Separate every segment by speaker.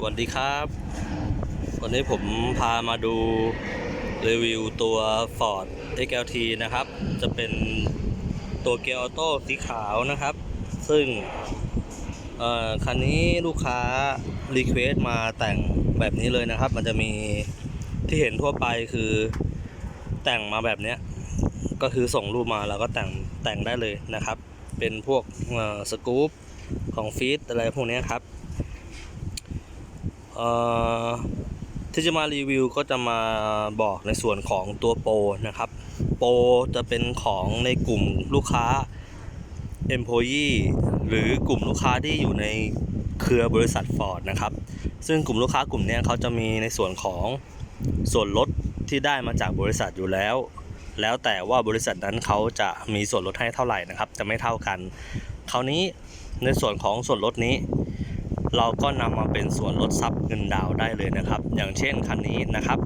Speaker 1: สวัสดีครับ วันนี้ผมพามาดูรีวิวตัว Ford XLT นะครับ จะเป็นตัวเกียร์ออโต้สีขาวนะครับ ซึ่งคันนี้ลูกค้ารีเควสมาแต่งแบบนี้เลยนะครับ มันจะมีที่เห็นทั่วไปคือแต่งมาแบบนี้ก็คือส่งรูปมาแล้วก็แต่งแต่งได้เลยนะครับ เป็นพวกสกู๊ปของฟีดอะไรพวกนี้ครับ ที่จะมารีวิวก็จะมาบอกในส่วนของตัวโปรนะครับ โปรจะเป็นของในกลุ่มลูกค้า Employee หรือกลุ่มลูกค้าที่อยู่ในเครือบริษัท Ford นะครับ ซึ่งกลุ่มลูกค้ากลุ่มนี้เขาจะมีในส่วนของส่วนลดที่ได้มาจากบริษัทอยู่แล้ว แล้วแต่ว่าบริษัทนั้นเขาจะมีส่วนลดให้เท่าไหร่นะครับ จะไม่เท่ากัน คราวนี้ในส่วนของส่วนลดนี้ เราก็นำมาเป็นส่วนลดซับเงินดาวได้เลยนะครับ อย่างเช่นคันนี้นะครับ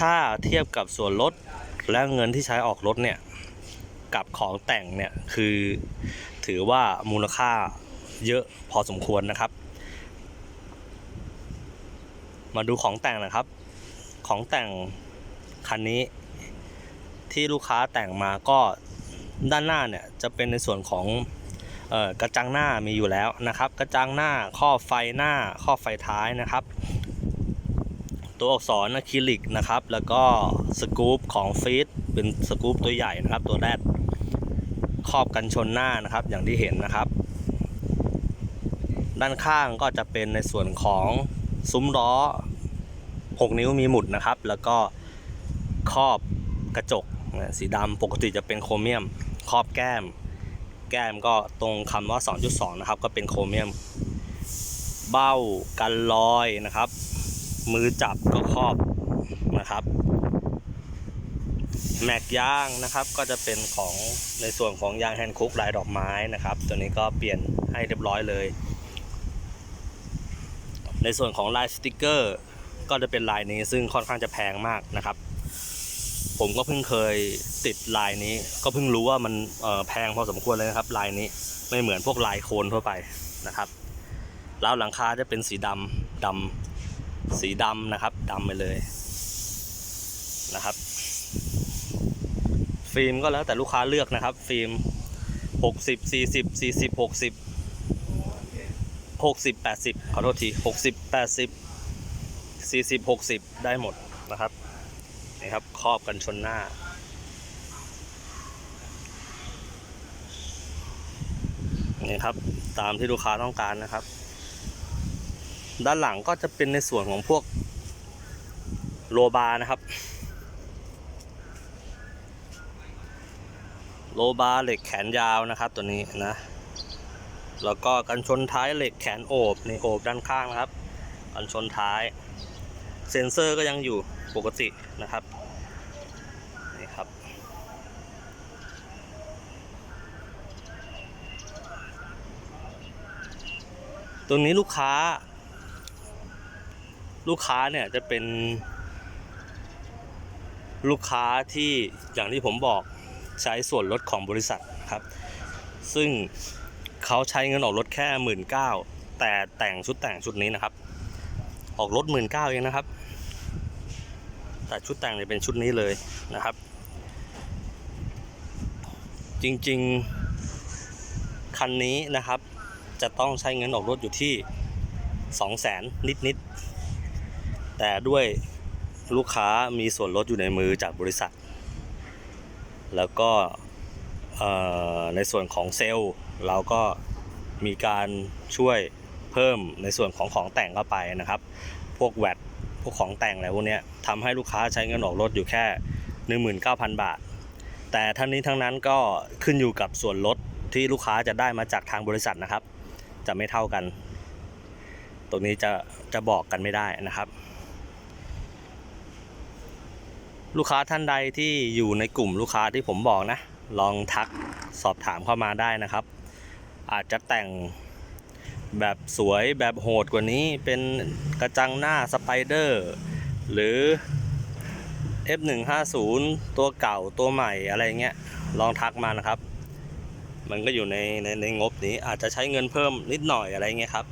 Speaker 1: ถ้าเทียบกับส่วนลดและเงินที่ใช้ออกรถเนี่ยกับของแต่งเนี่ยคือถือว่ามูลค่าเยอะพอสมควรนะครับ มาดูของแต่งนะครับ ของแต่งคันนี้ที่ลูกค้าแต่งมาก็ด้านหน้าเนี่ยจะเป็นในส่วนของ กระจังหน้ามีอยู่แล้วนะครับ กระจังหน้าข้อไฟหน้าข้อไฟท้ายนะครับ ตัวอักษรอะคริลิกนะครับ แล้วก็สกู๊ปของฟีดเป็นสกู๊ปตัวใหญ่นะครับ ตัวแรกครอบกันชนหน้านะครับ อย่างที่เห็นนะครับ ด้านข้างก็จะเป็นในส่วนของซุ้มล้อ 6 นิ้วมีหมุดนะครับ แล้วก็ครอบกระจกสีดำปกติจะเป็นโครเมียม ครอบแก้ม แก้มก็ตรงคำว่า 2.2 นะครับ ก็เป็นโครเมียม เบ้ากันรอยนะครับ มือจับก็ครอบนะครับแม็กยางนะครับก็จะเป็นของในส่วนของยางแฮนด์คุกลายดอกไม้นะครับ ตัวนี้ก็เปลี่ยนให้เรียบร้อยเลย ในส่วนของลายสติกเกอร์ ก็จะเป็นลายนี้ซึ่งค่อนข้างจะแพงมากนะครับ ผมก็เพิ่งเคยติดลายนี้ ก็เพิ่งรู้ว่ามันแพงพอสมควรเลยนะครับ ลายนี้ไม่เหมือนพวกลายโคนทั่วไปนะครับแล้วหลังคาจะเป็นสีดำดำสีดำนะครับดำไปเลยนะครับ ฟิล์มก็แล้วแต่ลูกค้าเลือกนะครับ ฟิล์ม 60 40 40 60 60 80 ขอโทษที 60 80 40 60 ได้หมดนะครับ นี่ครับครอบกันชนหน้า นี่ครับตามที่ลูกค้าต้องการนะครับ ด้านหลังก็จะเป็นในส่วนของพวกโลบาร์นะครับ โลบาร์เหล็กแขนยาวนะครับตัวนี้นะแล้วก็กันชนท้ายเหล็กแขนโอบในโอบด้านข้างนะครับ กันชนท้าย เซ็นเซอร์ก็ยังอยู่ปกตินะครับนี่ครับตรงนี้ลูกค้า ลูกค้าเนี่ยจะเป็น ลูกค้าที่อย่างที่ผมบอกใช้ส่วนลดของบริษัทครับ ซึ่งเขาใช้เงินออกรถแค่หมื่นเก้าแต่แต่งชุดแต่งชุดนี้นะครับ ออกรถหมื่นเก้าเองนะครับ แต่ชุดแต่งเนี่ยเป็นชุดนี้เลยนะครับ จริงๆ คันนี้นะครับ จะต้องใช้เงินออกรถอยู่ที่ 2 0 0แสนนิดๆ แต่ด้วยลูกค้ามีส่วนลดอยู่ในมือจากบริษัท แล้วก็ในส่วนของเซลล์เราก็มีการช่วยเพิ่มในส่วนของของแต่งเข้าไปนะครับ พวกแวด พวกของแต่งอะไรพวกนี้ทำให้ลูกค้าใช้เงินออกรถอยู่แค่ 19,000 บาท แต่ทั้งนี้ทั้งนั้นก็ขึ้นอยู่กับส่วนลดที่ลูกค้าจะได้มาจากทางบริษัทนะครับ จะไม่เท่ากัน ตรงนี้จะจะบอกกันไม่ได้นะครับ ลูกค้าท่านใดที่อยู่ในกลุ่มลูกค้าที่ผมบอกนะ ลองทักสอบถามเข้ามาได้นะครับ อาจจะแต่ง แบบสวยแบบโหดกว่านี้เป็นกระจังหน้าสไปเดอร์หรือ F150 ตัวเก่าตัวใหม่อะไรเงี้ยลองทักมานะครับ มันก็อยู่ในในในงบนี้อาจจะใช้เงินเพิ่มนิดหน่อยอะไรเงี้ยครับ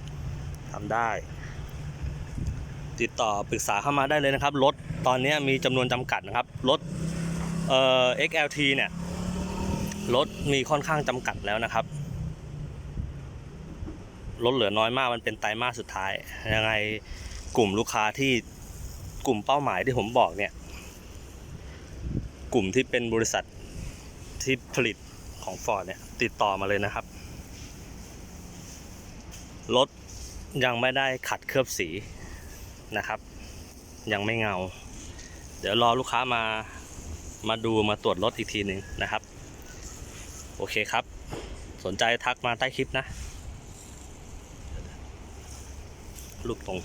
Speaker 1: ทำได้ ติดต่อปรึกษาเข้ามาได้เลยนะครับรถตอนนี้มีจำนวนจำกัดนะครับรถเอ่อ XLT เนี่ยรถมีค่อนข้างจำกัดแล้วนะครับ รถเหลือน้อยมากมันเป็นไตรมาสสุดท้าย ยังไงกลุ่มลูกค้าที่กลุ่มเป้าหมายที่ผมบอกเนี่ย กลุ่มที่เป็นบริษัทที่ผลิตของ Ford เนี่ยติดต่อมาเลยนะครับ รถยังไม่ได้ขัดเคลือบสีนะครับ ยังไม่เงา เดี๋ยวรอลูกค้ามามาดูมาตรวจรถอีกทีหนึ่งนะครับ โอเคครับ สนใจทักมาใต้คลิปนะ ลูกตรง